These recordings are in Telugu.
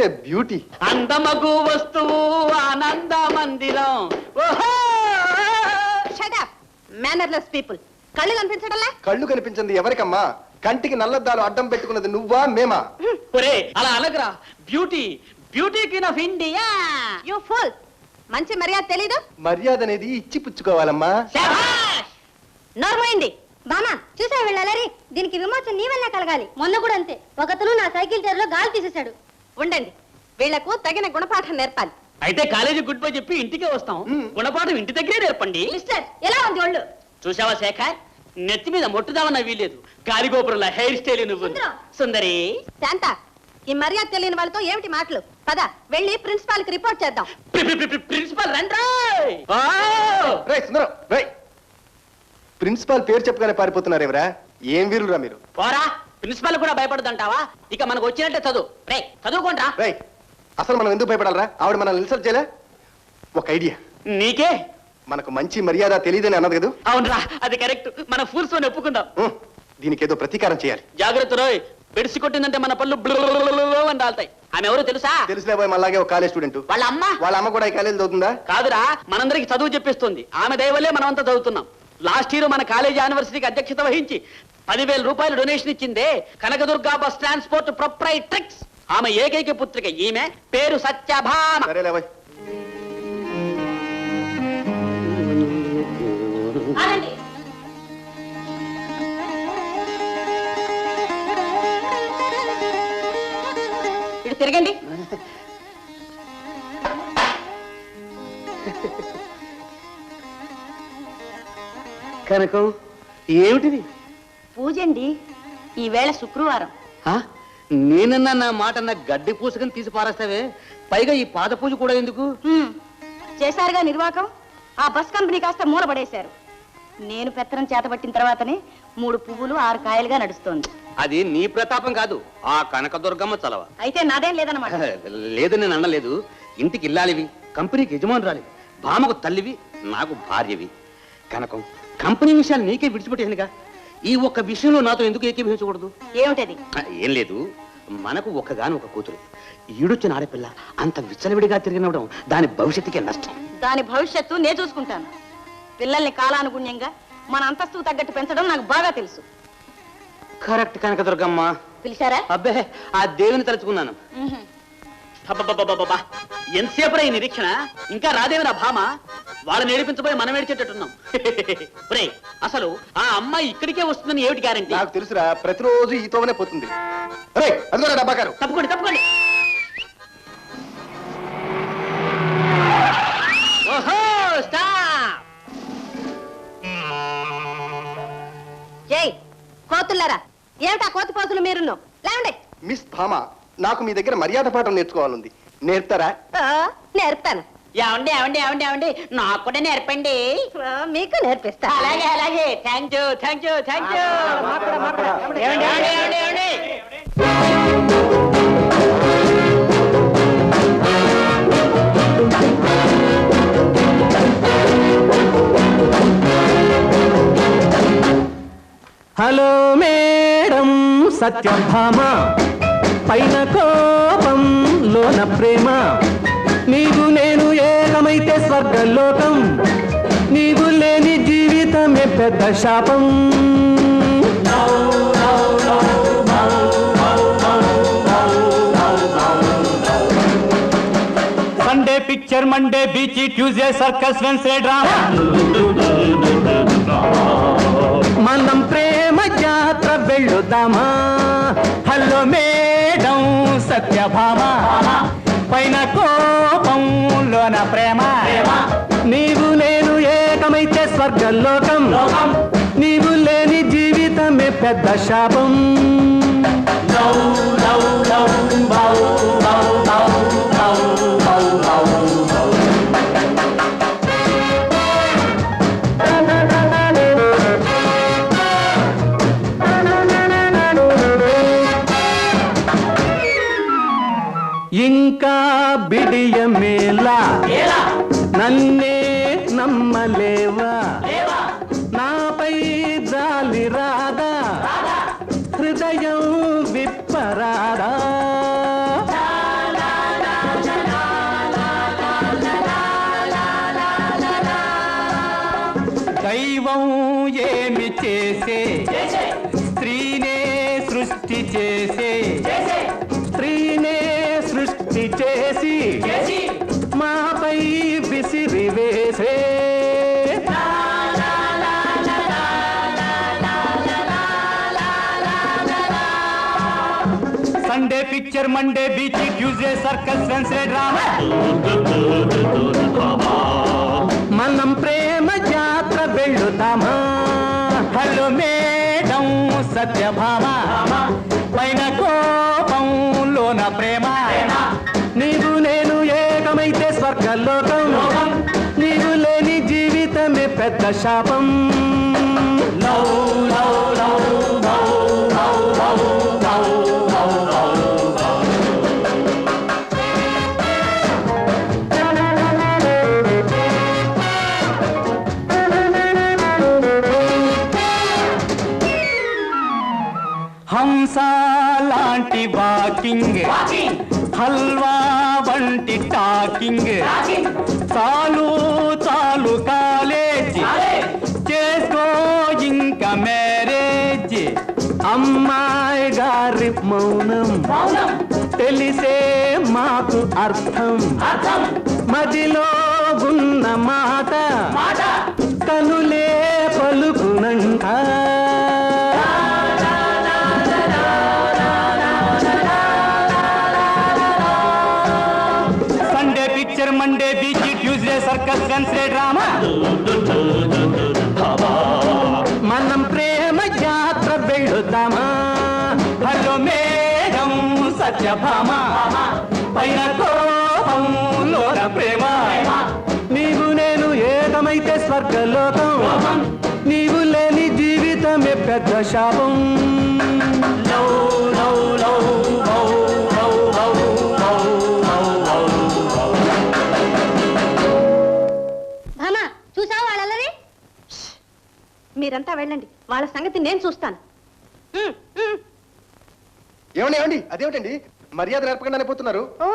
ఏ బ్యూటీ అందమగు వస్తువు ఆనంద మందిరం. ఓహో! మేనర్లెస్ పీపుల్ కళ్ళు కనిపించడంలా కళ్ళు కనిపించింది ఎవరికమ్మా? కంటికి నల్లద్దాలు అడ్డం పెట్టుకున్నది నువ్వా మేమా? ఒరే అలా అనగరా. Beauty beauty queen of India you fool మంచి మర్యాద తెలీదు? మర్యాద అనేది ఇచ్చి పుచ్చుకోవాలమ్మా. నోర్మైంది బామా చూసా వెళ్ళాలి దీనికి విమోచన నీ వల్ల కలగాలి. మొన్న కూడా అంతే. ఒకతను నా సైకిల్ టైర్లో గాలి తీసేశాడు. ఉండండి. వీళ్ళకు తగిన గుణపాఠం నేర్పాలి. అయితే కాలేజీ గుడ్ బై చెప్పి ఇంటికే వస్తాం. గుణపాఠం ఇంటి దగ్గరే నేర్పండి. మిస్టర్ ఎలా ఉంది ఒళ్ళు? చూసావా శేఖర్? నెత్తి మీద మొట్టుదామన్న వీలేదు గాలిగోపురంలో హెయిర్ స్టైల్ నువ్వు. సుందరం. సుందరి. శాంత ఈ మర్యాద తెలియని వాళ్ళతో ఏమిటి మాటలు? పద వెళ్ళి ప్రిన్సిపాల్కి రిపోర్ట్ చేద్దాం. ప్రి- ప్రి- ప్రి- ప్రిన్సిపల్ రండి ప్రిన్సిపాల్ పేరు చెప్పగానే పారిపోతున్నారు ఎవరా ఏం వీరురా మీరు? పోరా. ప్రిన్సిపల్ కూడా భయపడదంటావా? ఇక మనకు వచ్చినట్టే చదువు. రే చదువుకోండ్రా. రేయ్ అసలు మనం ఎందుకు భయపడాలరా? ఆవిడ మనల్ని ఇన్సల్ట్ చేయలే? ఒక ఐడియా. నీకే? మనకు మంచి మర్యాద తెలియదని అన్నది కదా? అవునరా అది కరెక్ట్. మన ఫూల్స్ అని ఒప్పుకుందాం. ఉం, దీనికి ఏదో ప్రతీకారం చేయాలి. జాగ్రత్త రోయ్. బెడిసి కొట్టిందంటే మన పళ్ళు బ్లూ అని రాలుతాయి. ఆమె ఎవరు తెలుసా? తెలిసిన పోయి మళ్ళాగే ఒక కాలేజ్ స్టూడెంట్. వాళ్ళ అమ్మ? వాళ్ళ అమ్మ కూడా ఈ కాలేజ్ చదువుతుందా? కాదురా మనందరికి చదువు చెప్పిస్తుంది. ఆమె దయ వల్లే మనమంతా చదువుతున్నాం. లాస్ట్ ఇయర్ మన కాలేజ్ యానివర్సరీకి అధ్యక్షత వహించి పదివేల రూపాయలు డొనేషన్ ఇచ్చిందే కనకదుర్గా బస్ ట్రాన్స్పోర్ట్ ప్రొప్రైట్రిక్స్ ఆమె ఏకైక పుత్రిక ఈమె పేరు సత్యభామ సరేలే పోయ్. ఆగండి. ఇటు తిరగండి కనకం ఏమిటిది పూజండి. ఈవేళ శుక్రవారం? నేనన్నా నా మాట నా గడ్డి పూసకని తీసి పారేస్తావే? పైగా ఈ పాద పూజ కూడా ఎందుకు. చేశారుగా నిర్వాకం? ఆ బస్ కంపెనీ కాస్త మూలపడేశారు. నేను పెత్తనం చేతబట్టిన తర్వాతనే మూడు పువ్వులు ఆరు కాయలుగా నడుస్తోంది. అది నీ ప్రతాపం కాదు. ఆ కనకదుర్గమ్మ చలవ. అయితే నాదేం లేదన్నమాట. లేదు నేను అనలేదు. ఇంటికి ఇల్లాలివి కంపెనీకి యజమానురాలివి భామకు తల్లివి నాకు భార్యవి. కనకం కంపెనీ విషయాలు నీకే విడిచిపెట్టేనుగా ఈ ఒక్క విషయంలో నాతో ఎందుకు ఏకీభవించకూడదు? ఏమిటది? ఏం లేదు. మనకు ఒక్కగాని ఒక కూతురు. ఈడొచ్చిన ఆడపిల్ల అంత విచ్చలవిడిగా తిరిగినవడం దాని భవిష్యత్తుకే నష్టం. దాని భవిష్యత్తు నే చూసుకుంటాను. పిల్లల్ని కాలానుగుణ్యంగా మన అంతస్తు తగ్గట్టు పెంచడం నాకు బాగా తెలుసు. కరెక్ట్ కనకదుర్గమ్మ. పిలిచారా? అబ్బే ఆ దేవుని తలుచుకున్నాను. అబ్బబ్బబ్బబ్బబ్బా. ఎంతసేపురా ఈ నిరీక్షణ? ఇంకా రాదేవిరా భామ? వాళ్ళని ఏడిపించబోయి మనం ఏడిచేటట్టున్నాం. ఒరే అసలు ఆ అమ్మాయి ఇక్కడికే వస్తుందని ఏమిటి గ్యారంటీ నాకు తెలుసురా ప్రతిరోజు ఈతోనే పోతుంది. రే అదిగోరా డబ్బాకారు తప్పుకోండి తప్పుకోండి. ఓహో స్టాప్! జై కోతుల్లారా ఏమిటా కోతి పోతులు మీరును లేవండి. మిస్ భామ నాకు మీ దగ్గర మర్యాద పాఠం నేర్చుకోవాలంది. నేర్పుతారా? ఆ, నేర్పుతాను. ఏమండి ఏమండి ఏమండి ఏమండి? నాకు కూడా నేర్పండి. ఆ, మీకు నేర్పిస్తా. అలాగే అలాగే. Thank you thank you thank you ఏమండి ఏమండి? ఏమండి ఏమండి? Hello madam Satyabhama. పైన కోపం లోన ప్రేమ. నీవు నేను ఏకమైతే స్వర్గలోకం. నీవు లేని జీవితమే పెద్ద శాపం. Sunday picture Monday beach Tuesday circus Wednesday drama మనం ప్రేమ జాత్ర వెళ్ళుదామా హలో మేడం సత్యభామ. పైన కోపం లోన ప్రేమ. నీవు నేను ఏకమైతే స్వర్గలోకం. నీవు లేని జీవితమే పెద్ద శాపం. ఇంకా నమ్మలేవా? Picture Monday beach Tuesday circus Wednesday drama మనం ప్రేమ జాత్ర వెళ్ళుతామా హలో మేడం సత్యభామ. పైన కోపంలోన ప్రేమ. నీవు నేను ఏకమైతే స్వర్గలోకం. నీవు లేని జీవితమే పెద్ద శాపం. లవ్ లవ్ హంస లాంటి వాకింగ్. హల్వా వంటి టాకింగ్. చాలు చాలు కాలేజ్. చేసుకో ఇంకా మ్యారేజ్. అమ్మాయి గారి మౌనం. తెలిసే మాకు అర్థం. మదిలో ఉన్న మాట. కనులే పలుకునంట ఈ ట్యూస్డే సర్కస్ వెన్స్డే డ్రామా. మనం ప్రేమ జాత్ర వెళుతామా? హలో మేఘం సత్యభామ. పైన కోపంలోన ప్రేమ. నీవు నేను ఏకమైతే స్వర్గలోకం. నీవు లేని జీవితమే పెద్ద శాపం. మీరంతా వెళ్ళండి. వాళ్ళ సంగతి నేను చూస్తాను. ఏమండి ఏమండి? అదేమిటండి? మర్యాద నేర్పకుండానే పోతున్నారు. ఓ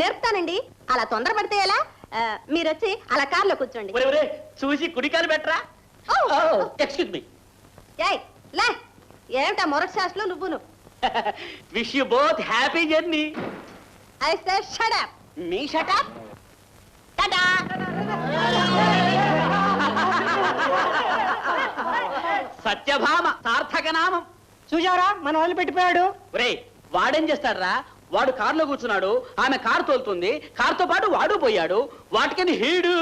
నేర్పుతానండి. అలా తొందరపడితే ఎలా? ఆ, మీరొచ్చి అలా కార్లో కూర్చోండి. ఒరే ఒరే చూసి కుడికాలు బెటరా ఓ, ఎక్స్క్యూజ్ మీ ఏయ్ లే ఏమిటా మొరటి శాస్త్రంలో నువ్వును wish you both happy journey I say shut up me shut up Satyabhama సార్థక నామం. చూసారా మన వదిలిపెట్టిపోయాడు ఒరే వాడేం చేస్తాడ్రా? వాడు కారులో కూర్చున్నాడు ఆమె కారు తోలుతుంది కారుతో పాటు వాడు పోయాడు వాటికని హీడు?